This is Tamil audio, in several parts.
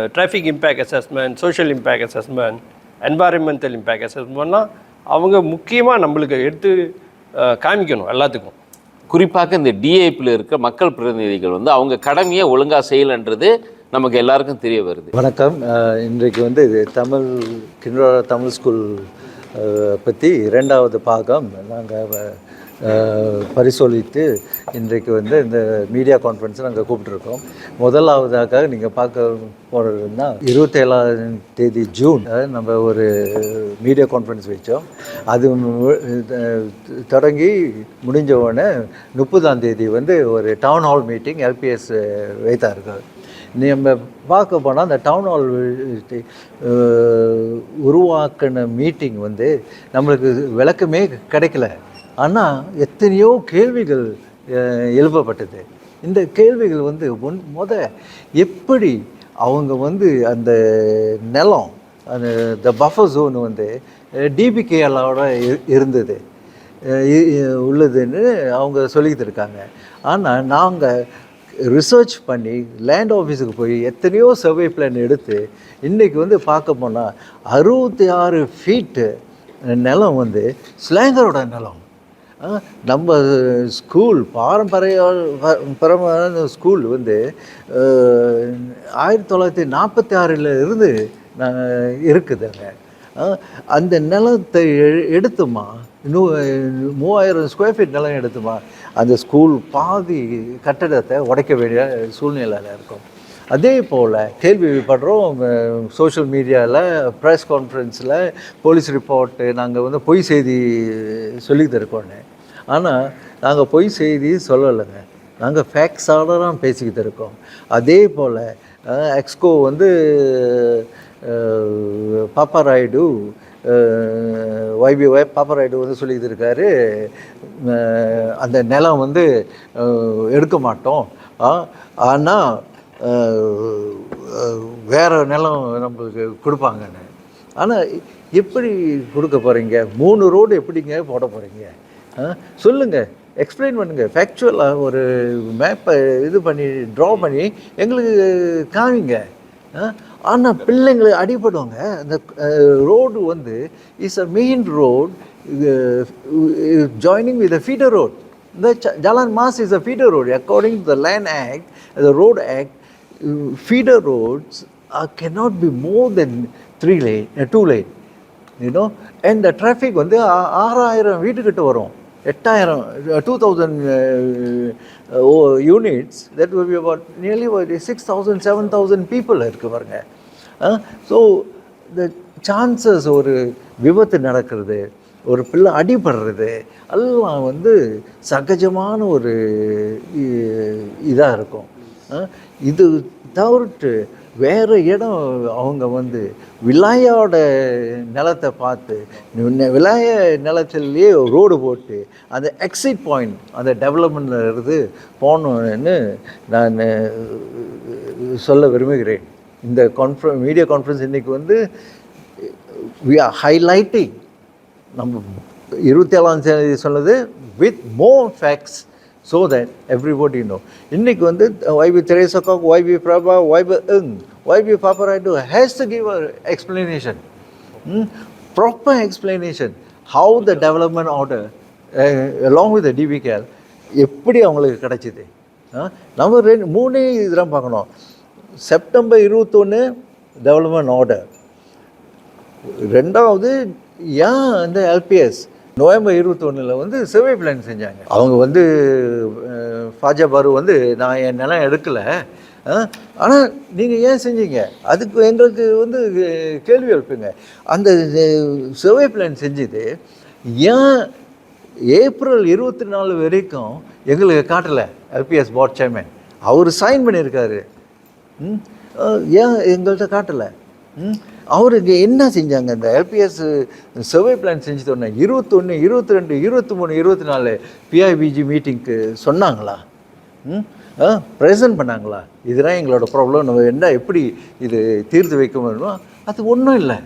Traffic impact assessment social impact assessment environmental impact அசஸ்மெண்ட்லாம் அவங்க முக்கியமாக நம்மளுக்கு எடுத்து காமிக்கணும் எல்லாத்துக்கும். குறிப்பாக இந்த டிஏபியில் இருக்க மக்கள் பிரதிநிதிகள் வந்து அவங்க கடமையை ஒழுங்காக செய்யலைன்றது நமக்கு எல்லாருக்கும் தெரிய வருது. வணக்கம். இன்றைக்கு வந்து இது தமிழ் கிண்டோரா தமிழ் ஸ்கூல் பற்றி இரண்டாவது பாகம். நாங்கள் பரிசோலித்து இன்றைக்கு வந்து இந்த மீடியா கான்ஃபரன்ஸை நாங்கள் கூப்பிட்ருக்கோம் முதலாவதாக நீங்கள் பார்க்க போகிறதுனா இருபத்தேழாம் தேதி ஜூன் நம்ம ஒரு மீடியா கான்ஃபரன்ஸ் வச்சோம். அது தொடங்கி முடிஞ்ச உடனே முப்பதாம் தேதி வந்து ஒரு டவுன் ஹால் மீட்டிங் எல்பிஎஸ் வைத்தார்கள். நம்ம பார்க்க போனால் அந்த டவுன் ஹால் உருவாக்கின மீட்டிங் வந்து நம்மளுக்கு விளக்கமே கிடைக்கல. ஆனால் எத்தனையோ கேள்விகள் எழுப்பப்பட்டது. இந்த கேள்விகள் வந்து ஒன் முத எப்படி அவங்க வந்து அந்த நிலம் அந்த த பஃபர் ஜோன் வந்து டிபிகேஎலோட இருந்தது. உள்ளதுன்னு அவங்க சொல்லிக்கிட்டு இருக்காங்க. ஆனால் நாங்கள் ரிசர்ச் பண்ணி லேண்ட் ஆஃபீஸுக்கு போய் எத்தனையோ சர்வே பிளான் எடுத்து இன்றைக்கி வந்து பார்க்க போனால் அறுபத்தி ஆறு ஃபீட்டு நிலம் வந்து ஸ்லேங்கரோட நிலம். நம்ம ஸ்கூல் பாரம்பரிய பரமான ஸ்கூல் வந்து ஆயிரத்தி தொள்ளாயிரத்தி நாற்பத்தி ஆறில் இருந்து நாங்கள் இருக்குதுங்க. அந்த நிலத்தை எடுத்துமா? நூ மூவாயிரம் ஸ்கொயர் ஃபீட் நிலம் எடுத்துமா? அந்த ஸ்கூல் பாதி கட்டடத்தை உடைக்க வேண்டிய சூழ்நிலையில் இருக்கும். அதே போல் கேள்விப்படுறோம் சோஷியல் மீடியாவில் ப்ரெஸ் கான்ஃபரன்ஸில் போலீஸ் ரிப்போர்ட்டு நாங்கள் வந்து பொய் செய்தி சொல்லி தருக்கோன்னு ஆனால் நாங்கள் பொய் செய்தி சொல்லலைங்க. நாங்கள் ஃபேக்ஸ் ஆர்டராக பேசிக்கிட்டு இருக்கோம். அதே போல் எக்ஸ்கோ வந்து அஹ், பாப்பா ராயுடு ஒய்பி ஒய் பாப்பா ராயுடு வந்து சொல்லிக்கிட்டு இருக்காரு. அந்த நிலம் வந்து எடுக்க மாட்டோம். ஆனால் வேறு நிலம் நம்மளுக்கு கொடுப்பாங்கன்னு. ஆனால் எப்படி கொடுக்க போகிறீங்க மூணு ரோடு எப்படிங்க போட போகிறீங்க சொல்லுங்கள் எக்ஸ்பிளைன் பண்ணுங்கள் ஃபேக்சுவலாக ஒரு மேப்பை இது பண்ணி ட்ரா பண்ணி எங்களுக்கு காமிங்க. ஆனால் பிள்ளைங்களை அடிபடுவாங்க. அந்த ரோடு வந்து is a main road joining with a feeder road இந்த Jalan Mas is a feeder road according to the land act the the act feeder roads uh, cannot be more than three lane, uh, two lane. You know, and the traffic வந்து ஆறாயிரம் வீட்டுக்கிட்ட வரும். எட்டாயிரம் two thousand units that will be about nearly six thousand seven thousand people இருக்கு பாருங்க. ஸோ த சான்சஸ் ஒரு விபத்து நடக்கிறது ஒரு பிள்ளை அடிபடுறது எல்லாம் வந்து சகஜமான ஒரு இதாக இருக்கும். இது தவிர்த்து வேறு இடம் அவங்க வந்து விலாயோட நிலத்தை பார்த்து விலாய நிலத்திலேயே ரோடு போட்டு அந்த எக்ஸிட் பாயிண்ட் அந்த டெவலப்மெண்ட்டில் இருந்து போகணுன்னு நான் சொல்ல விரும்புகிறேன். இந்த கான்ஃபரன் மீடியா கான்ஃபரன்ஸ் இன்றைக்கி வந்து வி ஆர் ஹைலைட்டிங் நம்ம இருபத்தி ஏழாம் தேதி சொன்னது with more facts so that everybody know இன்னைக்கு வந்து YB Teresa Kok YB Prabha YB Ng YB Papparaidu has to give a explanation proper explanation how the development order along with the eh, எப்படி அவங்களுக்கு கிடைச்சிது? ஆ? நம்ம ரெண்டு மூணே இதெல்லாம் பார்க்கணும். செப்டம்பர் இருபத்தொன்று டெவலப்மெண்ட் ஆர்டர் ரெண்டாவது ஏன் அந்த எல்பிஎஸ் நவம்பர் இருபத்தொன்னில் வந்து சர்வே பிளான் செஞ்சாங்க. அவங்க வந்து ஃபாஜா பாரு வந்து நான் என் நிலம் எடுக்கலை. ஆனால் நீங்கள் ஏன் செஞ்சீங்க? அதுக்கு எங்களுக்கு வந்து கேள்வி எழுப்புங்க. அந்த சர்வே பிளான் செஞ்சது ஏன் ஏப்ரல் இருபத்தி நாலு வரைக்கும் எங்களுக்கு காட்டலை எல்பிஎஸ் போர்ட் சேர்மேன் அவர் சைன் பண்ணியிருக்காரு ம் ஏன் எங்கள்கிட்ட காட்டலை? அவருக்கு என்ன செஞ்சாங்க? இந்த எல்பிஎஸ் சர்வே பிளான் செஞ்சு தோணே இருபத்தொன்று இருபத்தி ரெண்டு இருபத்தி மூணு இருபத்தி நாலு பிஐபிஜி மீட்டிங்க்கு சொன்னாங்களா? ம்? ஆ ப்ரெசன்ட் பண்ணாங்களா? இதுதான் எங்களோட ப்ராப்ளம் நம்ம என்ன எப்படி இது தீர்த்து வைக்க முடியுமோ அது ஒன்றும் இல்லை.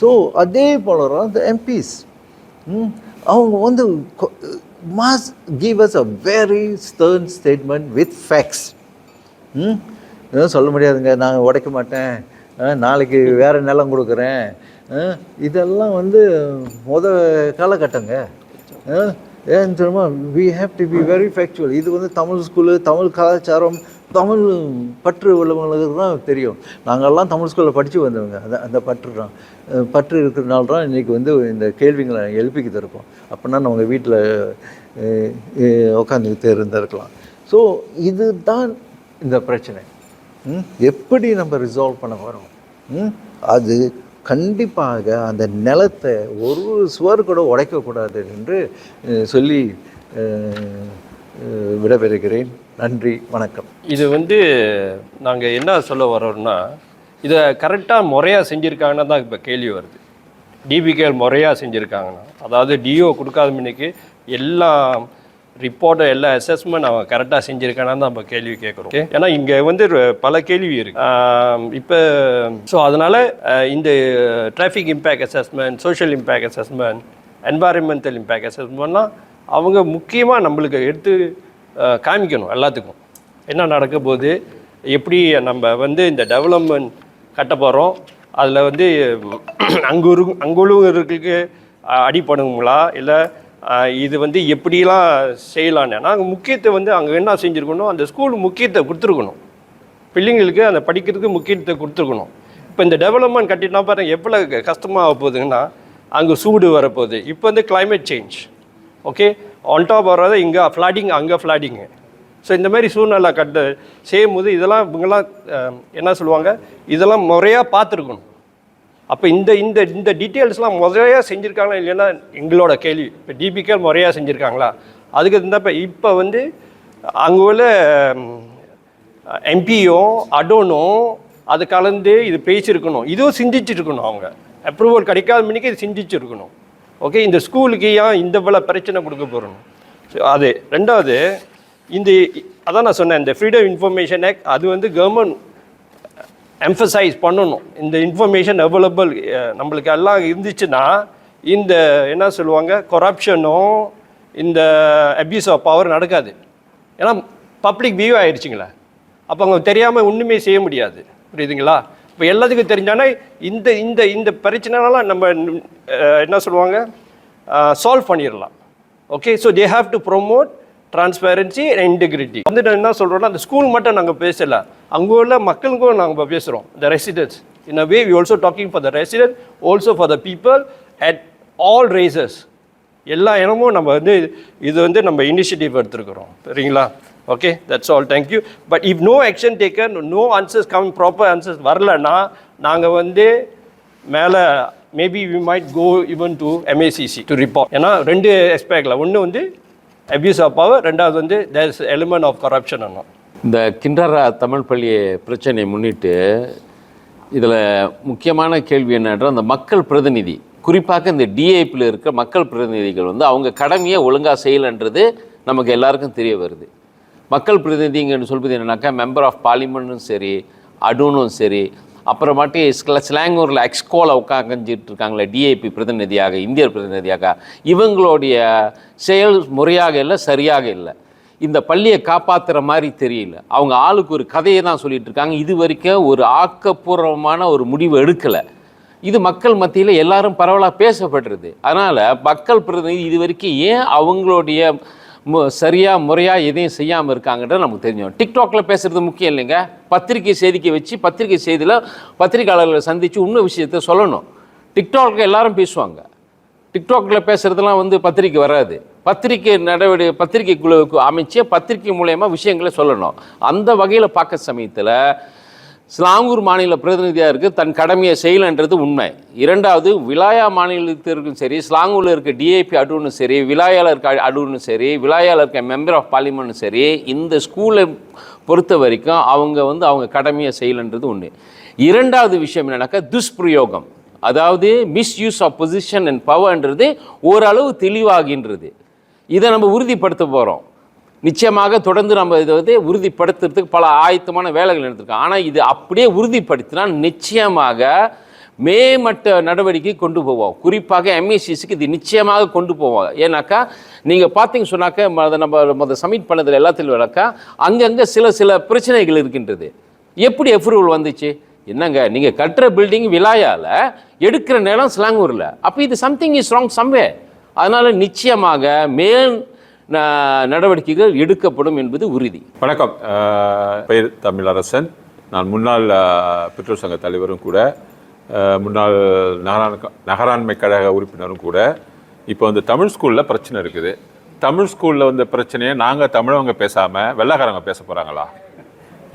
ஸோ அதே போல அந்த எம்பிஸ் அவங்க வந்து must give us a very stern statement with facts எதுவும் சொல்ல முடியாதுங்க. நான் உடைக்க மாட்டேன். நாளைக்கு வேறு நிலம் கொடுக்குறேன். இதெல்லாம் வந்து முத காலகட்டங்க. ஏன்னு ஏன் we have to be very factual இது வந்து தமிழ் ஸ்கூலு தமிழ் கலாச்சாரம் தமிழ் பற்று உள்ளவங்களுக்கு தான் தெரியும். நாங்கள்லாம் தமிழ் ஸ்கூலில் படித்து வந்தவங்க. அந்த அந்த பற்று தான். பற்று இருக்கிறனால தான் இன்றைக்கி வந்து இந்த கேள்விங்களை எழுப்பிக்கிட்டு இருக்கோம். அப்படின்னா நம்ம வீட்டில் உட்காந்துக்கிட்டு இருந்திருக்கலாம். ஸோ இதுதான் இந்த பிரச்சனை. எப்படி நம்ம ரிசால்வ் பண்ண போகிறோம் ம்? அது கண்டிப்பாக அந்த நிலத்தை ஒரு சுவர் கூட உடைக்கக்கூடாது என்று சொல்லி விடைபெறுகிறேன். நன்றி வணக்கம். இது வந்து நாங்கள் என்ன சொல்ல வரோம்னா இதை கரெக்டாக முறையாக செஞ்சுருக்காங்கன்னா தான் இப்போ கேள்வி வருது. டிபிகேஎல் முறையாக செஞ்சுருக்காங்கன்னா அதாவது டிஓ கொடுக்காத முன்னைக்கு எல்லாம் ரிப்போர்ட்டை எல்லா அசஸ்மெண்ட் அவன் கரெக்டாக செஞ்சுருக்கானா தான் நம்ம கேள்வி கேட்குறோம். ஏன்னா இங்கே வந்து பல கேள்வி இருக்கு. இப்போ ஸோ அதனால் இந்த traffic impact assessment social impact assessment environmental impact அசஸ்மெண்ட்லாம் அவங்க முக்கியமாக நம்மளுக்கு எடுத்து காமிக்கணும் எல்லாத்துக்கும். என்ன நடக்க போகுது? எப்படி நம்ம வந்து இந்த டெவலப்மெண்ட் கட்ட போகிறோம் அதில் வந்து அங்கு அங்குள்ளவர்களுக்கு அடிப்படுங்களா? இல்லை இது வந்து எப்படிலாம் செய்யலான்னு. நாங்கள் முக்கியத்துவம் வந்து அங்கே என்ன செஞ்சுருக்கணும் அந்த ஸ்கூல் முக்கியத்தை கொடுத்துருக்கணும். பிள்ளைங்களுக்கு அந்த படிக்கிறதுக்கு முக்கியத்துவத்தை கொடுத்துருக்கணும். இப்போ இந்த டெவலப்மெண்ட் கட்டினா பாருங்க எவ்வளோ கஷ்டமாக போகுதுங்கன்னா அங்கே சூடு வரப்போகுது. இப்போ வந்து climate change okay on top வர்றது இங்கே ஃப்ளாடிங் அங்கே ஃப்ளாடிங்கு ஸோ இந்த மாதிரி சூழ்நிலை கட்டு செய்யும்போது இதெல்லாம் இவங்கெல்லாம் என்ன சொல்லுவாங்க? இதெல்லாம் முறையாக பார்த்துருக்கணும். அப்போ இந்த இந்த இந்த டீட்டெயில்ஸ்லாம் முறையாக செஞ்சுருக்காங்களா இல்லைன்னா எங்களோட கேள்வி. இப்போ டிபிகே முறையாக செஞ்சுருக்காங்களா? அதுக்கு இருந்தால் இப்போ இப்போ வந்து அங்கே உள்ள எம்பியும் அடோனும் அது கலந்து இது பேசியிருக்கணும் இதுவும் சிந்திச்சிருக்கணும் அவங்க. அப்ரூவல் கிடைக்காத மணிக்கு இது சிந்திச்சிருக்கணும். ஓகே இந்த ஸ்கூலுக்கு ஏன் இந்த போல பிரச்சனை கொடுக்க போகிறோம் அது. ரெண்டாவது இந்த அதான் நான் சொன்னேன் இந்த ஃப்ரீடம் இன்ஃபர்மேஷன் ஆக்ட் அது வந்து கவர்மெண்ட் எம்ஃபசைஸ் பண்ணணும். இந்த இன்ஃபர்மேஷன் அவைலபிள் நம்மளுக்கு எல்லாம் இருந்துச்சுன்னா இந்த என்ன சொல்லுவாங்க கொரப்ஷனும் இந்த அப்யூஸ் ஆஃப் பவர் நடக்காது. ஏன்னா பப்ளிக் வியூ ஆயிடுச்சுங்களே அப்போ அவங்க தெரியாமல் ஒன்றுமே செய்ய முடியாது. புரியுதுங்களா? இப்போ எல்லாத்துக்கும் தெரிஞ்சானா இந்த இந்த இந்த பிரச்சனைலாம் நம்ம என்ன சொல்லுவாங்க சால்வ் பண்ணிடலாம். Okay so they have to promote transparency and integrity வந்து நான் என்ன சொல்கிறோன்னா அந்த ஸ்கூல் மட்டும் நாங்கள் பேசலை. அங்கே உள்ள மக்களுக்கும் நாங்கள் பேசுகிறோம் the residents in a way we also talking for the resident also for the people at all races எல்லா இடமும் நம்ம வந்து இது வந்து நம்ம இனிஷியேட்டிவ் எடுத்துருக்குறோம். சரிங்களா? Okay that's all thank you but if no action taken no answers come proper answers வரலன்னா நாங்கள் வந்து மேலே maybe we might go even to MACC to report ஏன்னா ரெண்டு எக்ஸ்பெக்டில் ஒன்று வந்து அப்யூஸ் ஆஃப் பவர் ரெண்டாவது வந்து there is element of corruption அண்ணா. இந்த கிண்டரா தமிழ் பள்ளி பிரச்சனையை முன்னிட்டு இதில் முக்கியமான கேள்வி என்னன்ற அந்த மக்கள் பிரதிநிதி குறிப்பாக இந்த டிஏபியில் இருக்க மக்கள் பிரதிநிதிகள் வந்து அவங்க கடமையை ஒழுங்காக செய்யலைன்றது நமக்கு எல்லாருக்கும் தெரிய வருது. மக்கள் பிரதிநிதிங்கன்னு சொல்வது என்னன்னாக்கா மெம்பர் ஆஃப் பார்லிமெண்ட்டும் சரி அடுனும் சரி அப்புறமாட்டி ஸ்ல ஸ்லாங்கூரில் எக்ஸ்கோவில் உட்காந்துட்டு இருக்காங்களே டிஏபி பிரதிநிதியாக இந்தியர் பிரதிநிதியாக இவங்களுடைய செயல் முறையாக இல்லை சரியாக இல்லை. இந்த பள்ளியை காப்பாற்றுற மாதிரி தெரியல. அவங்க ஆளுக்கு ஒரு கதையை தான் சொல்லிட்டு இருக்காங்க. இது வரைக்கும் ஒரு ஆக்கப்பூர்வமான ஒரு முடிவு எடுக்கலை. இது மக்கள் மத்தியில் எல்லாரும் பரவலாக பேசப்படுறது அதனால் மக்கள் பிரதிநிதி இது வரைக்கும் ஏன் அவங்களுடைய மு சரியாக முறையாக எதையும் செய்யாமல் இருக்காங்கன்ற நமக்கு தெரியும் டிக்டாக்ல பேசுறது முக்கியம் இல்லைங்க. பத்திரிக்கை செய்திக்கு வச்சு பத்திரிக்கை செய்தியில் பத்திரிக்கையாளர்களை சந்தித்து உண்மை விஷயத்த சொல்லணும். டிக்டாக்ல எல்லாரும் பேசுவாங்க. டிக்டாக்ல பேசுறதெல்லாம் வந்து பத்திரிக்கை வராது. பத்திரிக்கை நடவடிக்கை பத்திரிக்கை குழுவுக்கு அமைச்சு பத்திரிக்கை மூலயமா விஷயங்களை சொல்லணும். அந்த வகையில் பார்க்க சமயத்தில் ஸ்லாங்கூர் மாநில பிரதிநிதியாக இருக்கு தன் கடமையை செய்யலைன்றது உண்மை. இரண்டாவது விலாயா மாநிலத்திற்கும் சரி ஸ்லாங்கூரில் இருக்க டிஏபி அடுவும் சரி விலாயாவில் இருக்க அடுவும் சரி விலாயாவில் இருக்க மெம்பர் ஆஃப் பார்லிமெண்ட்டும் சரி இந்த ஸ்கூலை பொறுத்த வரைக்கும் அவங்க வந்து அவங்க கடமையை செய்யலைன்றது ஒன்று இரண்டாவது விஷயம் என்னன்னாக்கா துஷ்பிரயோகம். அதாவது மிஸ்யூஸ் ஆஃப் பொசிஷன் அண்ட் பவர்ன்றது ஓரளவு தெளிவாகின்றது. இதை நம்ம உறுதிப்படுத்த போகிறோம் நிச்சயமாக தொடர்ந்து நம்ம இதை வந்து உறுதிப்படுத்துறதுக்கு பல ஆயத்தமான வேலைகள் எடுத்திருக்கோம். ஆனால் இது அப்படியே உறுதிப்படுத்தினால் நிச்சயமாக மேமட்ட நடவடிக்கை கொண்டு போவோம். குறிப்பாக எம்இசிசிக்கு இது நிச்சயமாக கொண்டு போவோம். ஏன்னாக்கா நீங்கள் பார்த்தீங்க சொன்னாக்க ம- அதை நம்ம மொதல் சப்மிட் பண்ணதில் எல்லாத்திலும் விளக்கா அங்கங்கே சில சில பிரச்சனைகள் இருக்கின்றது. எப்படி அப்ரூவல் வந்துச்சு? என்னங்க நீங்கள் கட்டுற பில்டிங் விலாயால எடுக்கிற நிலம் ஸ்லாங்கூரில் அப்போ இது சம்திங் இஸ் ராங் சம்வே அதனால் நிச்சயமாக மேல் ந- நடவடிக்கைகள் எடுக்கப்படும் என்பது உறுதி. வணக்கம். பெயர் தமிழரசன். நான் முன்னாள் பெற்றோர் சங்க தலைவரும் கூட முன்னாள் நகரான் நகராண்மை கழக உறுப்பினரும் கூட. இப்போ வந்து தமிழ் ஸ்கூலில் பிரச்சனை இருக்குது. தமிழ் ஸ்கூலில் வந்த பிரச்சனையை நாங்கள் தமிழவங்க பேசாமல் வெள்ளைக்காரங்க பேச போகிறாங்களா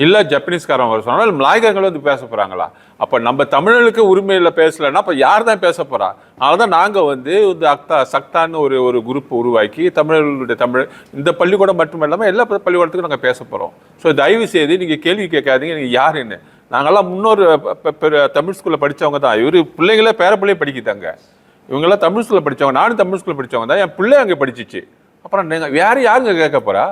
இல்லை ஜப்பனீஸ்காரங்க வர சொன்னாலும் மலாய்க்காரங்கள் வந்து பேச போகிறாங்களா அப்போ நம்ம தமிழர்களுக்கு உரிமையில் பேசலைன்னா அப்போ யார் தான் பேச போகிறா அதனால தான் நாங்கள் வந்து இந்த அக்தா சக்தான்னு ஒரு ஒரு குரூப் உருவாக்கி தமிழர்களுடைய தமிழ் இந்த பள்ளிக்கூடம் மட்டும் இல்லாமல் எல்லா பள்ளிக்கூடத்துக்கும் நாங்கள் பேச போகிறோம் ஸோ தயவு செய்து நீங்கள் கேள்வி கேட்காதீங்க நீங்கள் யாருன்னு. நாங்களாம் முன்னோர் தமிழ் ஸ்கூலில் படித்தவங்க தான். இவர் பிள்ளைங்களே பேர பிள்ளைய படிக்கிட்டாங்க இவங்கெல்லாம் தமிழ் ஸ்கூலில் படித்தவங்க நானும் தமிழ் ஸ்கூலில் படித்தவங்க தான். என் பிள்ளை அங்கே படிச்சிச்சு. அப்புறம் நீங்கள் வேறு யாருங்க கேட்க போகிறா